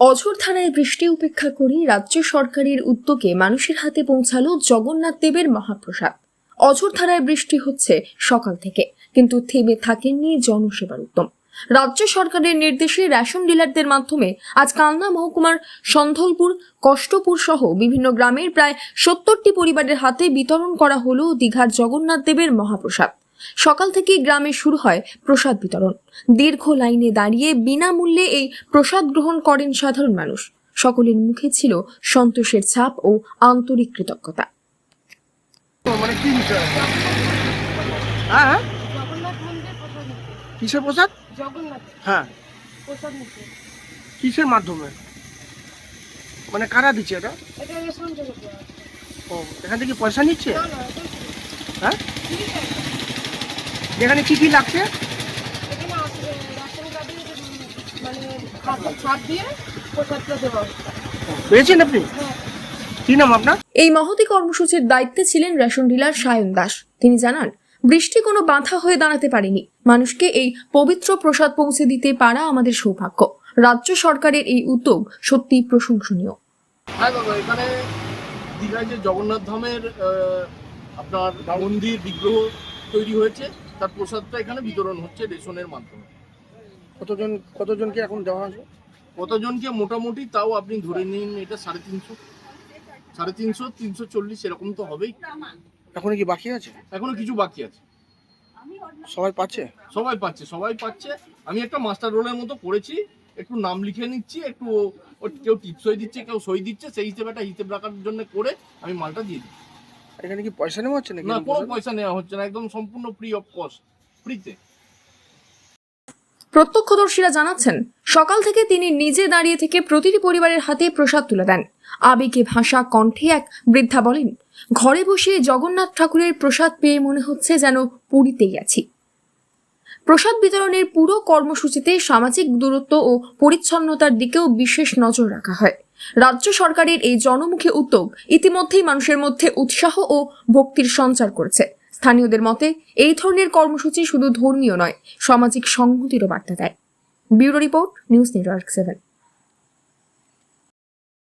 অঝোর থানায় বৃষ্টি উপেক্ষা করে রাজ্য সরকারের উদ্যোগে মানুষের হাতে পৌঁছালো জগন্নাথ দেবের মহাপ্রসাদ। অঝোর থানায় বৃষ্টি হচ্ছে সকাল থেকে, কিন্তু থেমে থাকেননি জনসেবার উদ্যম। রাজ্য সরকারের নির্দেশে রেশন ডিলারদের মাধ্যমে আজ কালনা মহকুমার সন্ধলপুর, কষ্টপুর সহ বিভিন্ন গ্রামের প্রায় সত্তরটি পরিবারের হাতে বিতরণ করা হলো দীঘার জগন্নাথ দেবের মহাপ্রসাদ। সকাল থেকে গ্রামে শুরু হয় প্রসাদ বিতরণ। দীর্ঘ লাইনে দাঁড়িয়ে বিনামূল্যে এই প্রসাদ গ্রহণ করেন সাধারণ মানুষ। সকলের মুখে ছিল সন্তোষের ছাপ ও আন্তরিক কৃতজ্ঞতা। মানে হ্যাঁ হ্যাঁ। কিসের প্রসাদ? হ্যাঁ। কিসের মাধ্যমে? মানে কারা দিচ্ছে এটা? এখান থেকে পয়সা নিচ্ছে? হ্যাঁ? এখানে কি কি লাগছে? মানে পেয়েছেন আপনি? হ্যাঁ। কি নাম আপনার? এই মহতি কর্মসূচির দায়িত্বে ছিলেন রেশন ডিলার সায়ন দাস। তিনি জানান বৃষ্টি কোনো বাধা হয়ে দাঁড়াতে পারেনি। মানুষকে এই পবিত্র প্রসাদ পৌঁছে দিতে পারা আমাদের সৌভাগ্য। রাজ্য সরকারের এই উদ্যোগ সত্যি প্রশংসনীয়। হ্যাঁ দাদা এখানে দীঘায় যে জগন্নাথ ধামের আহ, আপনার মন্দির বিগ্রহ তৈরি হয়েছে তার প্রসাদটা এখানে বিতরণ হচ্ছে রেশনের মাধ্যমে। কতজন কতজনকে এখন দেওয়া আছে কতজনকে? মোটামুটি তাও আপনি ধরে নিন এটা সাড়ে তিনশো। সাড়ে তিনশো তিনশো চল্লিশ এরকম তো হবেই। এখন কি বাকি আছে? এখনও কিছু বাকি আছে। সবাই পাচ্ছে? সবাই পাচ্ছে সবাই পাচ্ছে। আমি একটা মাস্টার রোলের মতো করেছি একটু নাম লিখে নিচ্ছি একটু কেউ টিপসই দিচ্ছে কেউ সই দিচ্ছে সেই হিসেবে একটা হিসেব রাখার জন্য করে আমি মালটা দিয়ে দিই এখানে কি পয়সা নেওয়া হচ্ছে নাকি? না কোনো পয়সা? নেওয়া হচ্ছে না একদম সম্পূর্ণ ফ্রি অফ কস্ট ফ্রিতে প্রত্যক্ষদর্শীরা জানাচ্ছেন সকাল থেকে তিনি নিজে দাঁড়িয়ে থেকে প্রতিটি পরিবারের হাতে প্রসাদ তুলে দেন। আবেগে ভাষা কণ্ঠে এক বৃদ্ধা বলেন ঘরে বসে জগন্নাথ ঠাকুরের প্রসাদ পেয়ে মনে হচ্ছে যেন পুরীতেই আছি। প্রসাদ বিতরণের পুরো কর্মসূচিতে সামাজিক দূরত্ব ও পরিচ্ছন্নতার দিকেও বিশেষ নজর রাখা হয়। রাজ্য সরকারের এই জনমুখী উদ্যোগ ইতিমধ্যেই মানুষের মধ্যে উৎসাহ ও ভক্তির সঞ্চার করেছে। স্থানীয়দের মতে, এই ধরনের কর্মসূচি শুধু ধর্মীয় নয়, সামাজিক সংহতিরও বার্তা দেয়। Bureau report, news network seven.